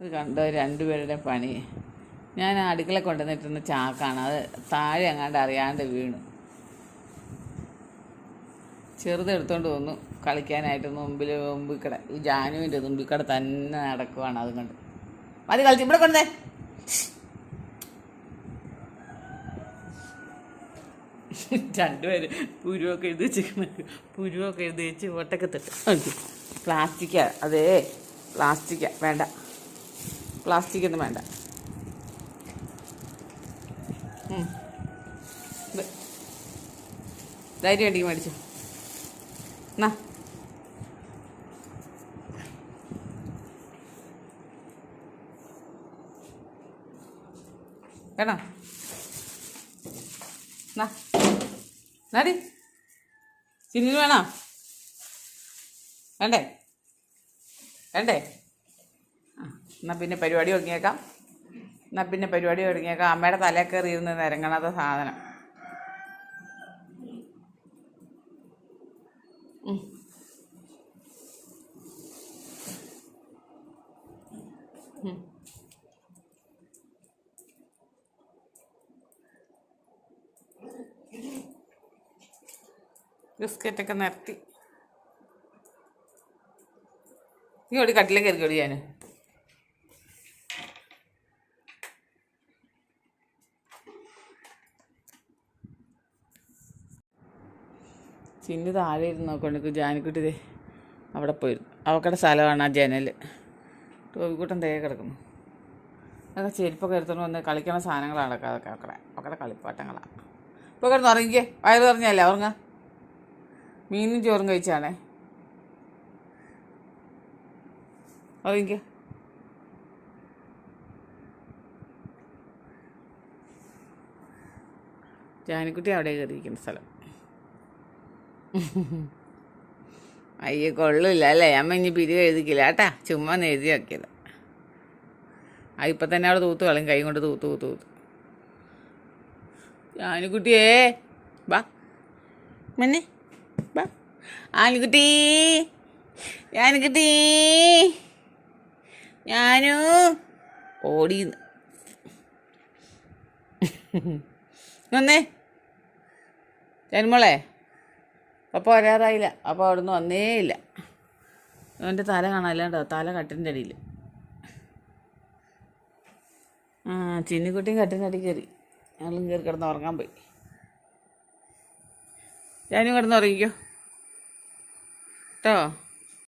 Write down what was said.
ഇത് കണ്ടോ രണ്ടുപേരുടെ പണി. ഞാൻ അടുക്കള കൊണ്ടുവന്നിട്ടുന്ന ചാക്കാണ്. അത് താഴെ അങ്ങാണ്ട് അറിയാണ്ട് വീണു. ചെറുതെടുത്തോണ്ട് വന്നു. കളിക്കാനായിട്ട് മുമ്പിൽ മുമ്പിക്കട ഈ ജാനുവിന്റെ മുമ്പിക്കട തന്നെ നടക്കുവാണ് അതും കൊണ്ട്. മതി കളിച്ച് ഇവിടെ കൊണ്ടേ രണ്ടുപേര് പുരുവൊക്കെ എഴുതി വെച്ചിരിക്കുന്നത് പുരുവൊക്കെ എഴുതി വെച്ച് ഒട്ടൊക്കെ തട്ട് പ്ലാസ്റ്റിക്കാ. അതേ പ്ലാസ്റ്റിക്കാ. വേണ്ട. പ്ലാസ്റ്റിക് ഒന്നും വേണ്ട. ധൈര്യം ഉണ്ടെങ്കിൽ മേടിച്ചു. എന്നാ വേണോ? എന്നാ എന്നാടി ചിന്നിന് വേണോ? വേണ്ടേ? വേണ്ടേ? എന്നാൽ പിന്നെ പരിപാടി തുടങ്ങിയേക്കാം എന്നാൽ പിന്നെ പരിപാടി തുടങ്ങിയേക്കാം അമ്മയുടെ തലയിൽ കയറി ഇരുന്ന് നിരങ്ങണത സാധനം. ബിസ്ക്കറ്റൊക്കെ നിരത്തി ഈ ഓടി കട്ടിലേക്ക് കയറി കളി ഞാൻ ചിന്നു താഴെ ഇരുന്ന് നോക്കൊണ്ട് ജാനിക്കുട്ടി അവിടെ പോയിരുന്നു. അവക്കടെ സ്ഥലമാണ് ആ ജനൽ ടോവിക്കൂട്ടൻ തേ കിടക്കുന്നു. അതൊക്കെ ചെരുപ്പൊക്കെ എടുത്തോണ്ട് വന്ന് കളിക്കണ സാധനങ്ങളാണ് അതൊക്കെ അതൊക്കെ അവക്കടെ അവക്കടെ കളിപ്പാട്ടങ്ങളാണ് ഇപ്പോൾ കിടന്ന് ഉറങ്ങിക്കേ. വയറ് പറഞ്ഞല്ലേ ഉറങ്ങ? മീനും ചോറും കഴിച്ചാണേ. ഉറങ്ങിക്കേ. ജാനിക്കുട്ടി അവിടെ കയറിയിരിക്കുന്ന സ്ഥലം. അയ്യോ കൊള്ളില്ല അല്ലേ അമ്മ ഇനി പിരിവ് എഴുതിക്കില്ല. കേട്ടാ ചുമ്മാ ഒന്ന് എഴുതി വെക്കിയത് ആ ഇപ്പം തന്നെ അവിടെ തൂത്ത് കളയും കൈ കൊണ്ട് തൂത്ത് തൂത്ത് തൂത്ത്. ആനുകുട്ടിയേ ബാ. മന്നെ ബാ. ആനുകുട്ടി ആനുകുട്ടി. ഞാനു. ഓടി. വന്നേ. ജന്മളെ. അപ്പോൾ വരാറായില്ല. അപ്പോൾ അവിടുന്ന് വന്നേ ഇല്ല. അവന്റെ തല കാണാനില്ലാണ്ടോ? തല കട്ടിന്റെ അടിയിൽ ആ ചിന്നിക്കുട്ടിയും കട്ടിന്റെ അടി കയറി. ഞങ്ങളും കയറി കിടന്ന് ഉറങ്ങാൻ പോയി. ഞാനും കിടന്ന് ഉറങ്ങിക്കോ? കേട്ടോ